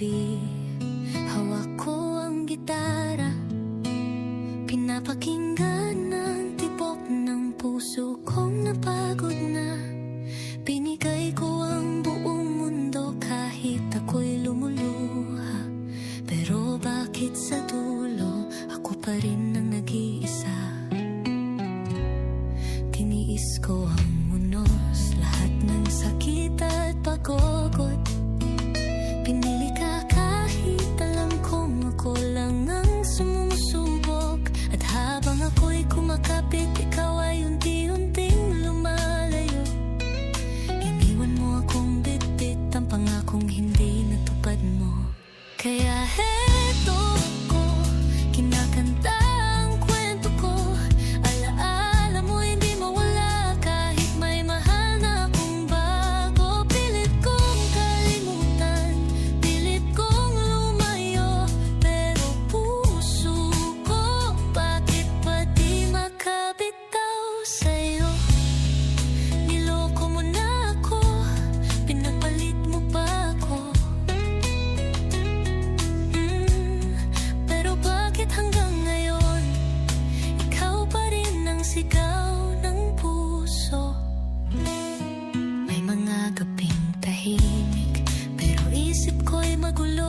gabi Hawak ko ang gitara. Pinapakinggan ang tibok ng puso kong napagod na. Binigay ko ang buong mundo kahit ako'y lumuluha. Pero bakit sa dulo ako pa rin ang nag-iisa? คง tahimik Pero isip ko'y magulo.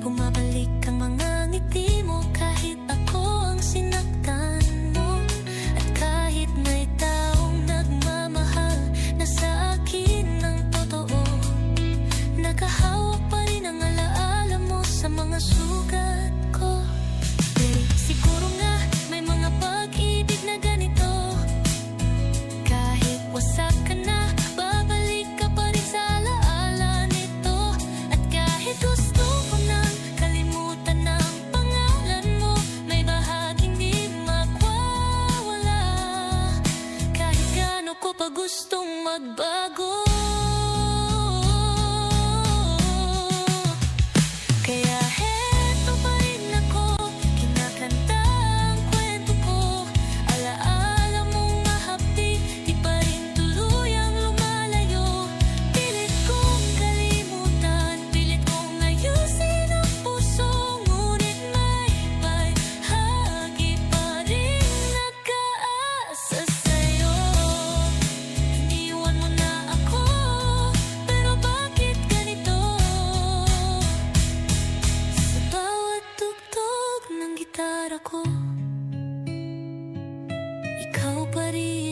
Pumabalik ang mga ngiti mo Kahit ako ang sinaktan mo. At kahit may taong nagmamahal Na sa akin ng totoo Nakahawak pa rin ang alaala mo Sa mga sugat. ko pa gustong magbago. París.